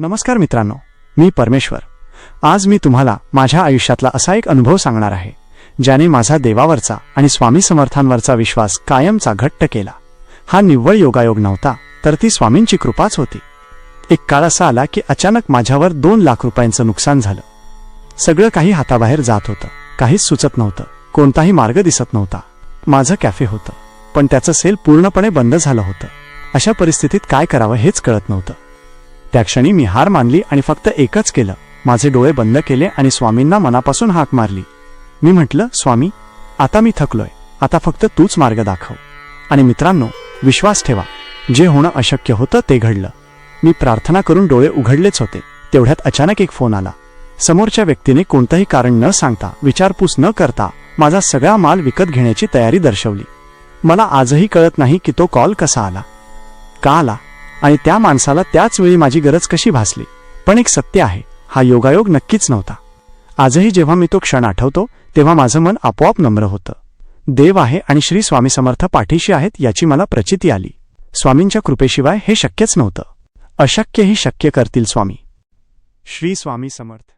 नमस्कार मित्रांनो मी परमेश्वर. आज मी तुम्हाला माझ्या आयुष्यातला असा एक अनुभव सांगणार आहे ज्याने माझा देवावरचा आणि स्वामी समर्थांवरचा विश्वास कायमचा घट्ट केला. हा निव्वळ योगायोग नव्हता तर ती स्वामींची कृपाच होती. एक काळ असा आला की अचानक माझ्यावर दोन लाख रुपयांचं नुकसान झालं. सगळं काही हाताबाहेर जात होतं काहीच सुचत नव्हतं कोणताही मार्ग दिसत नव्हता. माझं कॅफे होतं पण त्याचं सेल पूर्णपणे बंद झालं होतं. अशा परिस्थितीत काय करावं हेच कळत नव्हतं. त्या क्षणी मी हार मानली आणि फक्त एकच केलं. माझे डोळे बंद केले आणि स्वामींना मनापासून हाक मारली. मी म्हटलं स्वामी आता मी थकलोय. आता फक्त तूच मार्ग दाखव. आणि मित्रांनो विश्वास ठेवा. जे होणं अशक्य होतं ते घडलं. मी प्रार्थना करून डोळे उघडलेच होते. तेवढ्यात अचानक एक फोन आला. समोरच्या व्यक्तीने कोणतंही कारण न सांगता विचारपूस न करता माझा सगळा माल विकत घेण्याची तयारी दर्शवली. मला आजही कळत नाही की तो कॉल कसा आला. का आला? आणि त्या माणसाला त्याच वेळी माझी गरज कशी भासली? पण एक सत्य आहे हा योगायोग नक्कीच नव्हता. आजही जेव्हा मी तो क्षण आठवतो तेव्हा माझं मन आपोआप नम्र होतं. देव आहे आणि श्री स्वामी समर्थ पाठीशी आहेत याची मला प्रचिती आली. स्वामींच्या कृपेशिवाय हे शक्यच नव्हतं. अशक्यही शक्य करतील स्वामी. श्री स्वामी समर्थ.